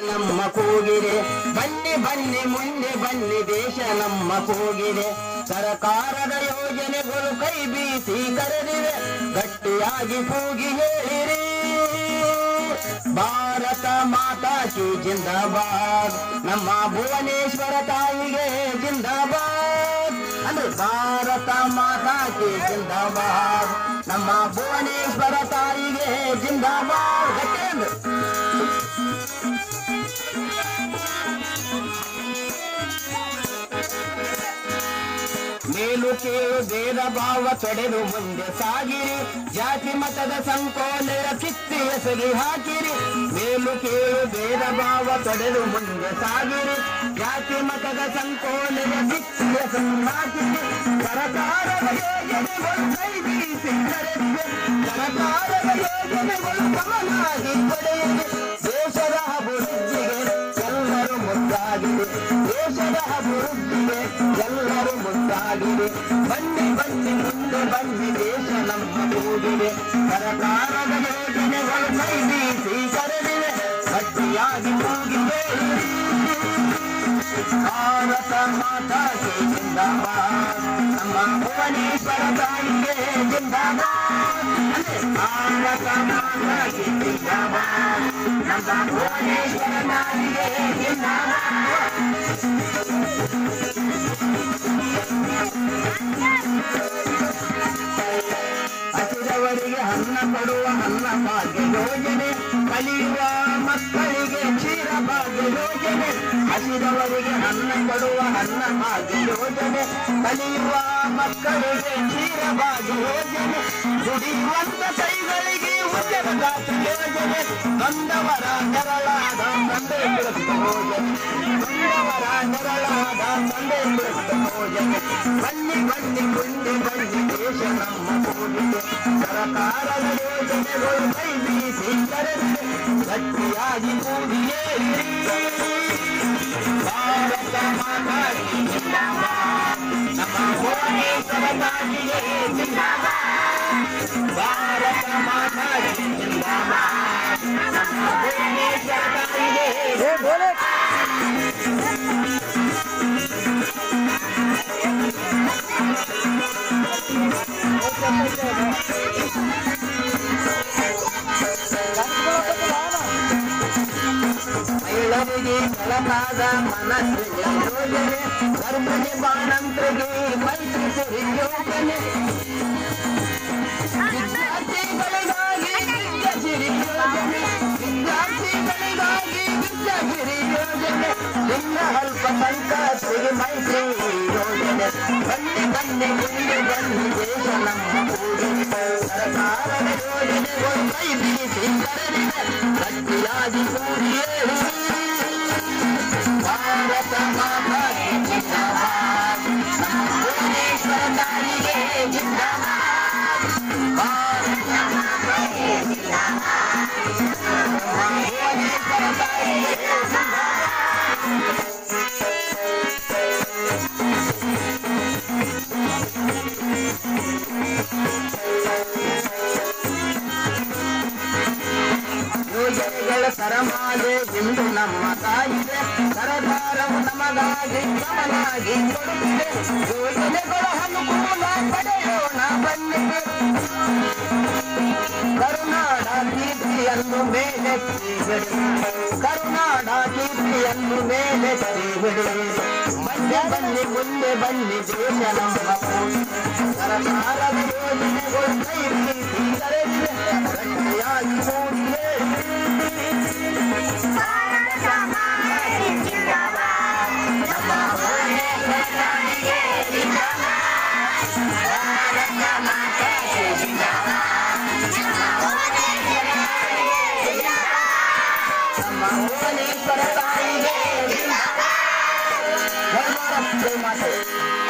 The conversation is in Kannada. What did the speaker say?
ನಮ್ಮ ಕೂಗಿದೆ. ಬನ್ನಿ ಬನ್ನಿ ಮುಂದೆ ಬನ್ನಿ, ದೇಶ ನಮ್ಮ ಕೂಗಿದೆ. ಸರ್ಕಾರದ ಯೋಜನೆಗಳು ಕೈ ಬೀಸಿ ಕರೆದಿವೆ. ಗಟ್ಟಿಯಾಗಿ ಕೂಗಿ ಹೇಳಿರಿ. ಭಾರತ ಮಾತಾ ಕಿ ಜಿಂದಾಬಾದ್. ನಮ್ಮ ಭುವನೇಶ್ವರ ತಾಯಿಗೆ ಜಿಂದಾಬಾದ್. ಅಂದ್ರೆ ಭಾರತ ಮಾತಾ ಕಿ ಜಿಂದಾಬಾದ್. ನಮ್ಮ ಭುವನೇಶ್ವರ ತಾಯಿಗೆ ಜಿಂದಾಬಾದ್. ಮೇಲು ಕೇಳು ಭೇದ ಭಾವ ತೊಡೆದು ಮುಂದೆ ಸಾಗಿರಿ. ಜಾತಿ ಮತದ ಸಂಕೋಲೆಯ ಕಿತ್ತಿ ಎಸಗಿ ಹಾಕಿರಿ. ಮೇಲು ಕೇಳು ಭೇದ ಭಾವ ತೊಡೆದು ಮುಂದೆ ಸಾಗಿರಿ. ಜಾತಿ ಮತದ ಸಂಕೋಲೆಯ ಕಿತ್ತಿ ಎಸಗಿ ಹಾಕಿರಿ. ಸಮನಾಗಿ ಪಡೆಯಿವೆ ದೇಶದ ನಮ್ಮ ಕೂಡಿದೆ ಸರ್ಕಾರದ ಯೋಜನೆಗಳು ಕೈ ಬೀಸಿ ಕರೆದಿವೆ ಗಟ್ಟಿಯಾಗಿ ಕೂಗಿದೆ ಭಾರತ ಮಾತಾ ಕಿ ಜಿಂದಾಬಾದ್ ನಮ್ಮ ಭುವನೇಶ್ವರ ತಾಯಿಗೆ ಜಿಂದಾಬಾದ್ ಅಂದ್ರೆ ಭಾರತ ಮಾತಾ ಕಿ ಜಿಂದಾಬಾದ್ ನಮ್ಮ ಭುವನೇಶ್ವರ ತಾಯಿಗೆ ಜಿಂದಾಬಾದ್ ಕೊಡುವ ಅನ್ನ ಭಾಗ್ಯ ಯೋಜನೆ. ಕಲಿಯುವ ಮಕ್ಕಳಿಗೆ ಕ್ಷೀರ ಭಾಗ್ಯ ಯೋಜನೆ. ಹಸಿದವರಿಗೆ ಅನ್ನ ಕೊಡುವ ಅನ್ನ ಭಾಗ್ಯ ಯೋಜನೆ. ಕಲಿಯುವ ಮಕ್ಕಳಿಗೆ ಕ್ಷೀರ ಭಾಗ್ಯ ಯೋಜನೆ. ದುಡಿಯುವಂತ ಕೈಗಳಿಗೆ ಉದ್ಯೋಗದಾತ ಯೋಜನೆ. ಬಂದವರ ಕರಳಾದ ತಂದೆ சக்தியாகி கூடியே பாரத மாதா நம்ம போனே சரதாகியே ஜிந்தாபா ಮಹಿಳೆಯರಿಗೆ ಕೆಳಕಾದ ಮನಸ್ಸಿಗೆ ಯೋಜನೆ ಗರ್ಭಿಣಿ ಬಾಣಂತರಿಗೆ ಮೈತ್ರಿ ಸಿರಿ ಯೋಜನೆ ವಿದ್ಯಾರ್ಥಿಗಳಿಗಾಗಿ ವಿದ್ಯಾಸಿರಿ ಯೋಜನೆ ವಿದ್ಯಾರ್ಥಿಗಳಿಗಾಗಿ ವಿದ್ಯಾಸಿರಿ ಯೋಜನೆ ಲಿಂಗ ಅಲ್ಪಸಂಖ್ಯಾತರಿಗೆ ಮೈತ್ರಿ ಯೋಜನೆ ಬನ್ನಿ ಬನ್ನಿ ಮುಂದೆ ಬನ್ನಿ ದೇಶ ನಮ್ಮ ಕೂಡಿದೆ ಸರ್ಕಾರದ ಯೋಜನೆಗಳು ಕೈ ಬೀಸಿ ಕರೆದಿದೆ ಯೋಜನೆಗಳ ಸರಮಾಲೆ ಇಂದು ನಮ್ಮ ತಾಯಿದೆ ಸರ್ಕಾರವು ನಮಗಾಗಿ ಗಮನಾಗಿ ಕೊಡುತ್ತಿದೆ ಯೋಜನೆಗಳ ಅನುಕೂಲ ಪಡೆಯೋಣ ಬನ್ನಿದೆ ಮೇಲೆತ್ತಿ ಬಿಡಿ ಬನ್ನಿ ಬನ್ನಿ ಮುಂದೆ ಬನ್ನಿ ದೇಶ ನಮ್ಮ ಕೂಡಿ ಸರ್ಕಾರದ ಯೋಜನೆಗಳು ಕೈ ಬೀಸಿ ಕರೆದಿದೆ ಗಟ್ಟಿಯಾಗಿ ಕೂಡಿಯೇ One more of